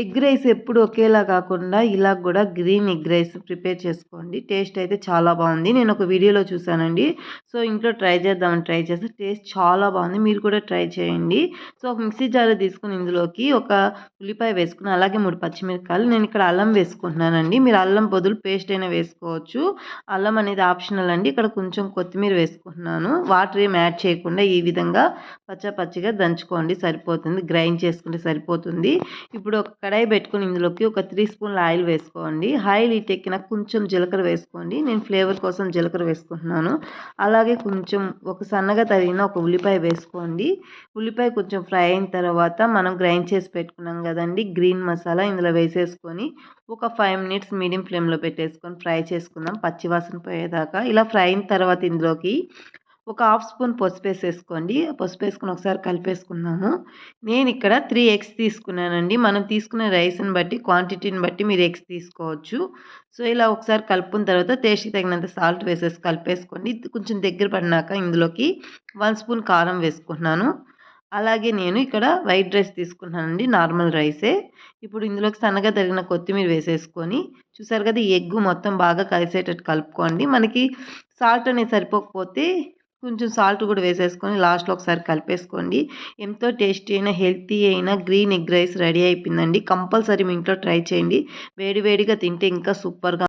Egg rice ఎప్పుడు ఒకేలా కాకుండా ఇలా కూడా గ్రీన్ ఎగ్ రైస్ ప్రిపేర్ చేసుకోండి. టేస్ట్ అయితే చాలా బాగుంది. నేను ఒక వీడియోలో చూసానండి సో ఇంట్లో ట్రై చేద్దామని ట్రై చేస్తే టేస్ట్ చాలా బాగుంది. మీరు కూడా ట్రై చేయండి. సో ఒక మిక్సీ జార్ తీసుకుని ఇందులోకి ఒక ఉల్లిపాయ వేసుకుని అలాగే మూడు పచ్చిమిరపకాయలు నేను ఇక్కడ అల్లం వేసుకుంటున్నానండి. మీరు అల్లం బదులు పేస్ట్ అయినా వేసుకోవచ్చు. అల్లం అనేది ఆప్షనల్ అండి. ఇక్కడ కొంచెం కొత్తిమీర వేసుకుంటున్నాను. వాటర్ ఏం యాడ్ చేయకుండా ఈ విధంగా పచ్చ పచ్చిగా దంచుకోండి. సరిపోతుంది. గ్రైండ్ చేసుకుంటే సరిపోతుంది. ఇప్పుడు ఒక కడాయి పెట్టుకొని ఇందులోకి ఒక త్రీ స్పూన్ల ఆయిల్ వేసుకోండి. ఆయిల్ ఎక్కిన కొంచెం జీలకర్ర వేసుకోండి. నేను ఫ్లేవర్ కోసం జీలకర్ర వేసుకుంటున్నాను. అలాగే కొంచెం ఒక సన్నగా తరిగిన ఒక ఉల్లిపాయ వేసుకోండి. ఉల్లిపాయ కొంచెం ఫ్రై అయిన తర్వాత మనం గ్రైండ్ చేసి పెట్టుకున్నాం కదండి గ్రీన్ మసాలా ఇందులో వేసేసుకొని ఒక ఫైవ్ మినిట్స్ మీడియం ఫ్లేమ్లో పెట్టేసుకొని ఫ్రై చేసుకుందాం. పచ్చివాసన పోయేదాకా. ఇలా ఫ్రై అయిన తర్వాత ఇందులోకి ఒక హాఫ్ స్పూన్ పసుపు వేసేసుకోండి పసుపు వేసుకుని ఒకసారి కలిపేసుకుందాము. నేను ఇక్కడ త్రీ ఎగ్స్ తీసుకున్నానండి. మనం తీసుకునే రైస్ని బట్టి క్వాంటిటీని బట్టి మీరు ఎగ్స్ తీసుకోవచ్చు. సో ఇలా ఒకసారి కలుపుకున్న తర్వాత టేస్ట్కి తగినంత సాల్ట్ వేసేసి కలిపేసుకోండి. కొంచెం దగ్గర పడినాక ఇందులోకి వన్ స్పూన్ కారం వేసుకుంటున్నాను. అలాగే నేను ఇక్కడ వైట్ రైస్ తీసుకున్నానండి నార్మల్ రైసే. ఇప్పుడు ఇందులోకి సన్నగా తరిగిన కొత్తిమీర వేసేసుకొని చూసారు కదా ఎగ్గు మొత్తం బాగా కలిసేటట్టు కలుపుకోండి. మనకి సాల్ట్ అనేది సరిపోకపోతే కొంచెం సాల్ట్ కూడా వేసేసుకొని లాస్ట్లో ఒకసారి కలిపేసుకోండి. ఎంతో టేస్టీ అయిన హెల్తీ అయిన గ్రీన్ ఎగ్ రైస్ రెడీ అయిపోయిందండి. కంపల్సరీ మీ ఇంట్లో ట్రై చేయండి. వేడివేడిగా తింటే ఇంకా సూపర్గా